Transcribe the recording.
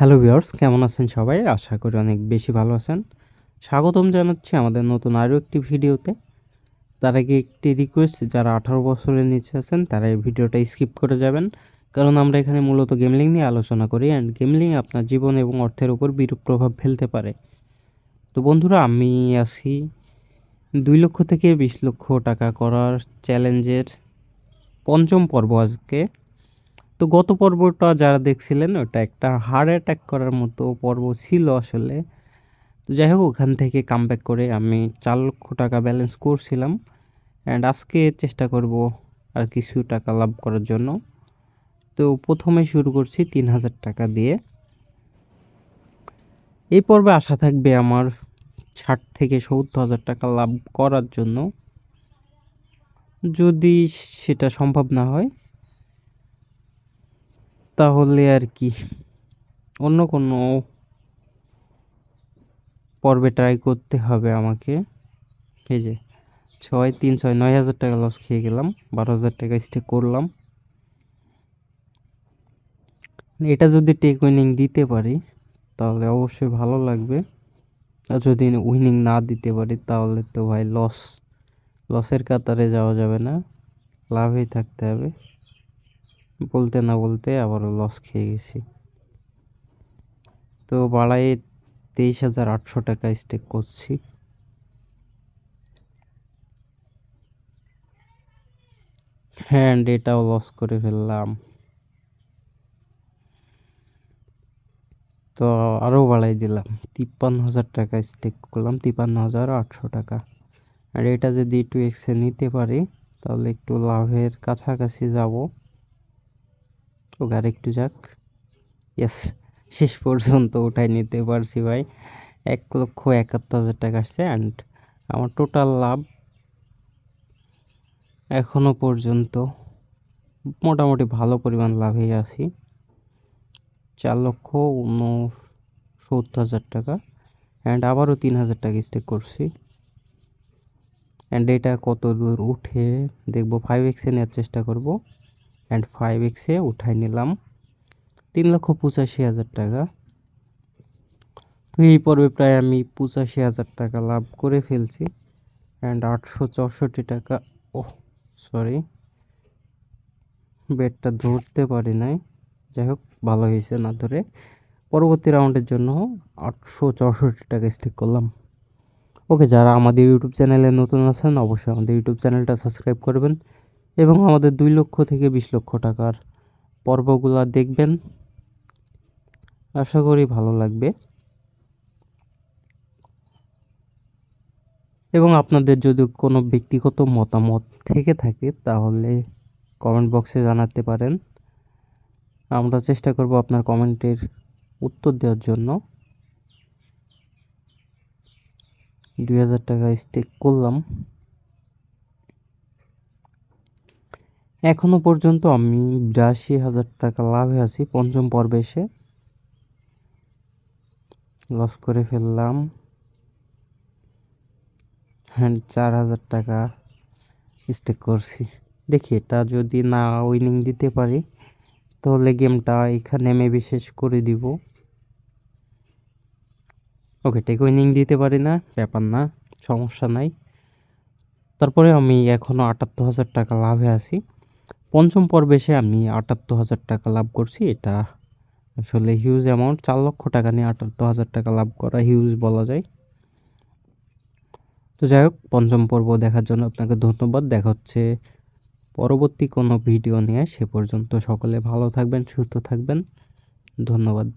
Hello viewers কেমন আছেন সবাই? আশা করি অনেক বেশি ভালো আছেন। স্বাগতম জানাচ্ছি আমাদের নতুন আরও একটি ভিডিওতে। তার আগে একটি রিকোয়েস্ট যারা আঠারো বছরের নিচে আছেন, তারা এই ভিডিওটা স্কিপ করে যাবেন। কারণ আমরা এখানে মূলত গেমলিং নিয়ে আলোচনা করি অ্যান্ড গেমলিং আপনার জীবন এবং অর্থের উপর বিরূপ প্রভাব ফেলতে পারে। তো বন্ধুরা, আমি আছি দুই লক্ষ থেকে বিশ লক্ষ টাকা করার চ্যালেঞ্জের পঞ্চম পর্ব আজকে। তো গত পর্বটা যারা দেখছিলেন, ওটা একটা হার্ট অ্যাটাক করার মতো পর্ব ছিল আসলে। তো যাই হোক, ওখান থেকে কামব্যাক করে আমি চার লক্ষ টাকা ব্যালেন্স করছিলাম। অ্যান্ড আজকে চেষ্টা করব আর কিছু টাকা লাভ করার জন্য। তো প্রথমে শুরু করছি তিন হাজার টাকা দিয়ে। এই পর্বে আশা থাকবে আমার ষাট থেকে সত্তর হাজার টাকা লাভ করার জন্য। যদি সেটা সম্ভব না হয় তাহলে আর কি। অন্য কোনো পর্বে ট্রাই করতে হবে আমাকে। এই যে, ছয় তিন ছয় নয় হাজার টাকা লস খেয়ে গেলাম, বারো হাজার টাকা স্টে করলাম। এটা যদি টেক উইনিং দিতে পারি, তাহলে অবশ্যই ভালো লাগবে। আর যদি উইনিং না দিতে পারি, তাহলে তো ভাই লস লসের কাতারে যাওয়া যাবে না। লাভেই থাকতে হবে। বলতে না বলতে আবারও লস খেয়ে গেছি। তো বাড়াই তেইশ হাজার আটশো টাকা স্টেক করছি। হ্যান্ড এটাও লস করে ফেললাম। তো আরও বাড়াই দিলাম। তিপ্পান্ন হাজার টাকা স্টেক করলাম, তিপ্পান্ন হাজার আটশো টাকা। আর এটা যদি একটু এক্সে নিতে পারি, তাহলে একটু লাভের কাছাকাছি যাব। ওকে আর একটু যাক। ইয়েস শেষ পর্যন্ত উঠাই নিতে পারছি ভাই। এক লক্ষ একাত্তর হাজার টাকা আসছে অ্যান্ড আমার টোটাল লাভ এখনও পর্যন্ত মোটামুটি ভালো পরিমাণ লাভে আছি। চার লক্ষ উনসত্তর হাজার টাকা অ্যান্ড আবারও তিন হাজার টাকা স্টেক করছি। অ্যান্ড এটা কত দূর উঠে দেখব। ফাইভ এক্সে নেওয়ার চেষ্টা করব। অ্যান্ড ফাইভ এক্সে উঠাই নিলাম। তিন লক্ষ পঁচাশি হাজার টাকা। তো এই পর্বে প্রায় আমি পঁচাশি হাজার টাকা লাভ করে ফেলছি। অ্যান্ড আটশো চৌষট্টি টাকা ও সরি বেডটা ধরতে পারি নাই। যাই হোক, ভালো হয়েছে না ধরে। পরবর্তী রাউন্ডের জন্য আটশো চৌষট্টি টাকা স্টেক করলাম। ওকে, যারা আমাদের ইউটিউব চ্যানেলে নতুন আছেন, অবশ্যই আমাদের ইউটিউব চ্যানেলটা সাবস্ক্রাইব করবেন। এবং আমাদের দুই লক্ষ থেকে বিশ লক্ষ টাকার পর্বগুলো দেখবেন। আশা করি ভালো লাগবে। এবং আপনাদের যদি কোনো ব্যক্তিগত মতামত থেকে থাকে, তাহলে কমেন্ট বক্সে জানাতে পারেন। আমরা চেষ্টা করব আপনার কমেন্টের উত্তর দেওয়ার জন্য। দুই হাজার টাকা স্টেক করলাম। এখনও পর্যন্ত আমি বিরাশি হাজার টাকা লাভে আছি। পঞ্চম পর্বে এসে লস করে ফেললাম। হ্যাঁ চার হাজার টাকা স্টেক করছি। দেখি, এটা যদি না উইনিং দিতে পারি, তাহলে গেমটা এখানে মেবি শেষ করে দিব। ওকে টেক উইনিং দিতে পারি না, ব্যাপার না, সমস্যা নাই। তারপরে আমি এখনও আটাত্তর হাজার টাকা লাভে আছি। পঞ্চম পর্বে এসে আমি আটাত্তর হাজার টাকা লাভ করছি। এটা আসলে হিউজ অ্যামাউন্ট চার লক্ষ টাকা নিয়ে আটাত্তর হাজার টাকা লাভ করা হিউজ বলা যায়। তো যাই হোক, পঞ্চম পর্ব দেখার জন্য আপনাকে ধন্যবাদ। দেখা হচ্ছে পরবর্তী কোনো ভিডিও নিয়ে। সে পর্যন্ত সকলে ভালো থাকবেন, সুস্থ থাকবেন। ধন্যবাদ।